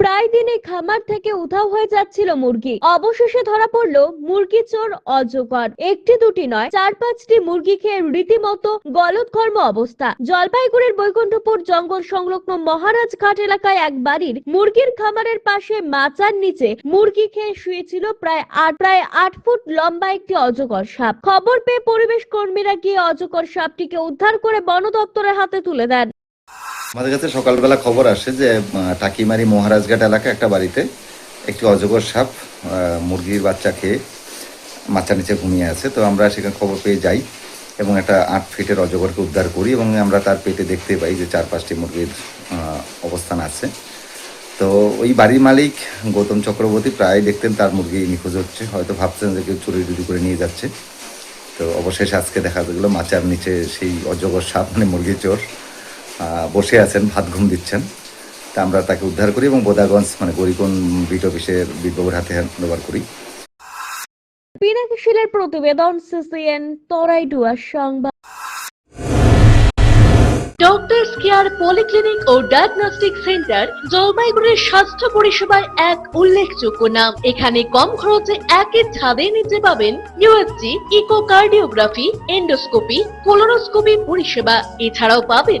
প্রায় দিনে খামার থেকে উধাও হয়ে যাচ্ছিল মুরগি। অবশেষে ধরা পড়ল মুরগি চোর অজগর। একটি দুটি নয়, চার পাঁচটি মুরগি খেয়ে রীতিমতো গলদঘর্ম অবস্থা। জলপাইগুড়ির বৈকুণ্ঠপুর জঙ্গল সংলগ্ন মহারাজ ঘাট এলাকায় এক বাড়ির মুরগির খামারের পাশে মাচার নিচে মুরগি খেয়ে শুয়েছিল প্রায় আট প্রায় আট ফুট লম্বা একটি অজগর সাপ। খবর পেয়ে পরিবেশ কর্মীরা গিয়ে অজগর সাপটিকে উদ্ধার করে বন দপ্তরের হাতে তুলে দেন। আমাদের কাছে সকালবেলা খবর আসে যে টাকিমারি মহারাজঘাট এলাকা একটা বাড়িতে একটি অজগর সাপ মুরগির বাচ্চা খেয়ে মাচার নিচে ঘুমিয়ে আছে। তো আমরা সেখানে খবর পেয়ে যাই এবং একটা আট ফিটের অজগরকে উদ্ধার করি এবং আমরা তার পেটে দেখতে পাই যে চার পাঁচটি মুরগির অবস্থান আছে। তো ওই বাড়ির মালিক গৌতম চক্রবর্তী প্রায় দেখতেন তার মুরগি নিখোঁজ হচ্ছে। হয়তো ভাবছেন যে কেউ চুরি টুরি করে নিয়ে যাচ্ছে। তো অবশেষে আজকে দেখা গেলো মাচার নিচে সেই অজগর সাপ মানে মুরগির চোর বসে আছেন ভাত ঘুম দিচ্ছেন। তা আমরা তাকে উদ্ধার করি এবং বোদাগঞ্জ মানে গরিকোন বিট অফিসের বিজ্ঞবাবুর হাতে হ্যান্ড করি। পিনাকিশিলের প্রতিবেদন সিসিএন তরাইডুয়ার সংবাদ। ডক্টরস কেয়ার পলিক্লিনিক ও ডায়াগনস্টিক সেন্টার জলপাইগুড়ির স্বাস্থ্য পরিষেবার এক উল্লেখযোগ্য নাম। এখানে কম খরচে একই ছাদে নিতে পাবেন ইউএসজি ইকোকার্ডিওগ্রাফি এন্ডোস্কোপি কোলোনোস্কোপি পরিষেবা। এছাড়াও পাবেন